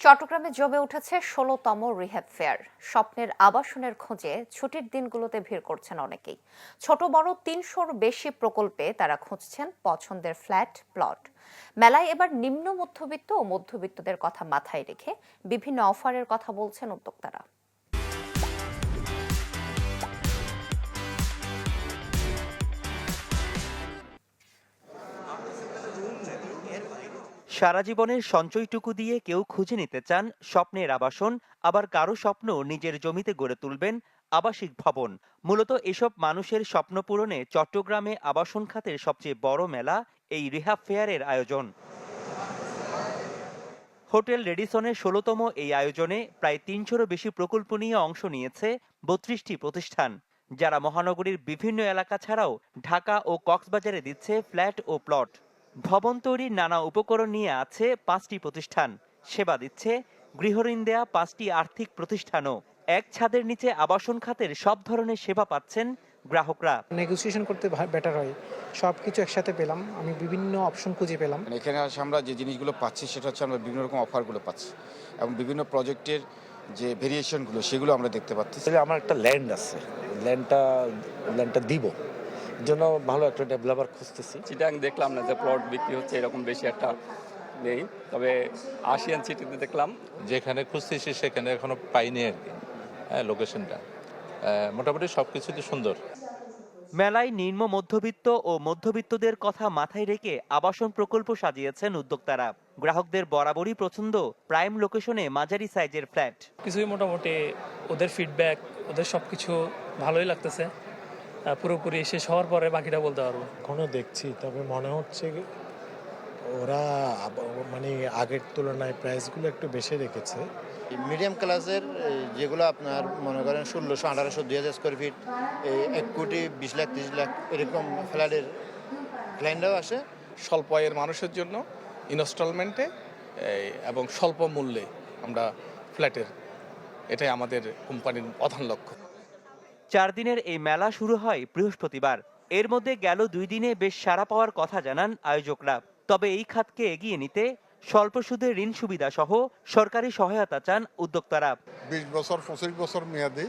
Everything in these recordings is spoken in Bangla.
চট্টগ্রামে জমে উঠেছে ষোলতম রিহ্যাব ফেয়ার। স্বপ্নের আবাসনের খোঁজে ছুটির দিনগুলোতে ভিড় করছেন অনেকেই। ছোট বড় তিনশোর বেশি প্রকল্পে তারা খুঁজছেন পছন্দের ফ্ল্যাট, প্লট। মেলায় এবার নিম্ন মধ্যবিত্ত ও মধ্যবিত্তদের কথা মাথায় রেখে বিভিন্ন অফারের কথা বলছেন উদ্যোক্তারা। সারা জীবনের সঞ্চয়টুকু দিয়ে কেউ খুঁজে নিতে চান স্বপ্নের আবাসন, আবার কারও স্বপ্ন নিজের জমিতে গড়ে তুলবেন আবাসিক ভবন। মূলত এসব মানুষের স্বপ্ন পূরণে চট্টগ্রামে আবাসন খাতের সবচেয়ে বড় মেলা এই রিহাব ফেয়ারের আয়োজন। হোটেল রেডিসনের ষোলোতম এই আয়োজনে প্রায় তিনশোরও বেশি প্রকল্প নিয়ে অংশ নিয়েছে বত্রিশটি প্রতিষ্ঠান, যারা মহানগরীর বিভিন্ন এলাকা ছাড়াও ঢাকা ও কক্সবাজারে দিচ্ছে ফ্ল্যাট ও প্লট। ভবন তৈরির নানা উপকরণ নিয়ে আছে পাঁচটি প্রতিষ্ঠান। সেবা দিচ্ছে গৃহঋণ দেয়া পাঁচটি আর্থিক প্রতিষ্ঠানও। এক ছাদের নিচে আবাসন খাতের সব ধরনের সেবা পাচ্ছেন গ্রাহকরা। নেগোসিয়েশন করতে বেটার হয়। সব কিছু একসাথে পেলাম। আমি বিভিন্ন অপশন খুঁজে পেলাম। মানে এখানে আসে আমরা যে জিনিসগুলো পাচ্ছি সেটা হচ্ছে আমরা বিভিন্ন রকম অফারগুলো পাচ্ছি এবং বিভিন্ন প্রজেক্টের যে ভেরিয়েশনগুলো সেগুলো আমরা দেখতে পাচ্ছি। আমার একটা ল্যান্ড আছে। ল্যান্ডটা ল্যান্ডটা দিব। জন্য ভালো একটা ডেভেলপার খুঁজতেছি। চিটাং দেখলাম না যে প্লট বিক্রি হচ্ছে এরকম বেশি একটা নেই। তবে আশিয়ান সিটিতে দেখলাম। যেখানে খুঁজতেছি সেখানে এখনও পাইনি আর কি। হ্যাঁ লোকেশনটা মোটামুটি সব কিছুতে সুন্দর। মেলায় নিম্ন মধ্যবিত্ত ও মধ্যবিত্তদের কথা মাথায় রেখে আবাসন প্রকল্প সাজিয়েছেন উদ্যোক্তারা। গ্রাহকদের বরাবরই পছন্দ প্রাইম লোকেশনে মাঝারি সাইজের ফ্ল্যাট কিছুই মোটামুটি ওদের ফিডব্যাক ওদের সব কিছু ভালোই লাগতেছে। পুরোপুরি শেষ হওয়ার পরে বাকিটা বলতে পারব। এখনও দেখছি তবে মনে হচ্ছে ওরা মানে আগের তুলনায় প্রাইসগুলো একটু বেশি রেখেছে। মিডিয়াম ক্লাসের যেগুলো আপনার মনে করেন ষোলোশো আঠারোশো দুই হাজার স্কোয়ার ফিট এই এক কোটি বিশ লাখ তিরিশ লাখ এরকম ফ্ল্যাটের ক্লায়েন্টরাও আসে। স্বল্প আয়ের মানুষের জন্য ইনস্টলমেন্টে এবং স্বল্প মূল্যে আমরা ফ্ল্যাটের এটাই আমাদের কোম্পানির প্রধান লক্ষ্য। চার দিনের এই মেলা শুরু হয় বৃহস্পতিবার। এর মধ্যে গেল দুই দিনে বেশ সাড়া পাওয়ার কথা জানান আয়োজকরা। তবে এই খাতকে এগিয়ে নিতে স্বল্প সুদে ঋণ সুবিধা সহ সরকারি সহায়তা চান উদ্যোক্তারা। বিশ বছর পঁচিশ বছর মেয়াদি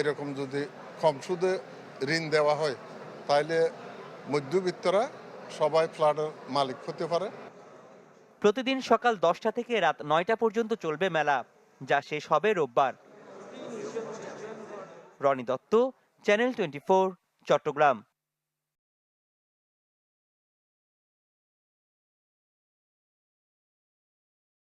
এরকম যদি কম সুদে ঋণ দেওয়া হয় তাহলে মধ্যবিত্তরা সবাই ফ্ল্যাটের মালিক হতে পারে। প্রতিদিন সকাল দশটা থেকে রাত নয়টা পর্যন্ত চলবে মেলা। যা শেষ হবে রোববার। Rony Dutta channel twenty Chattogram.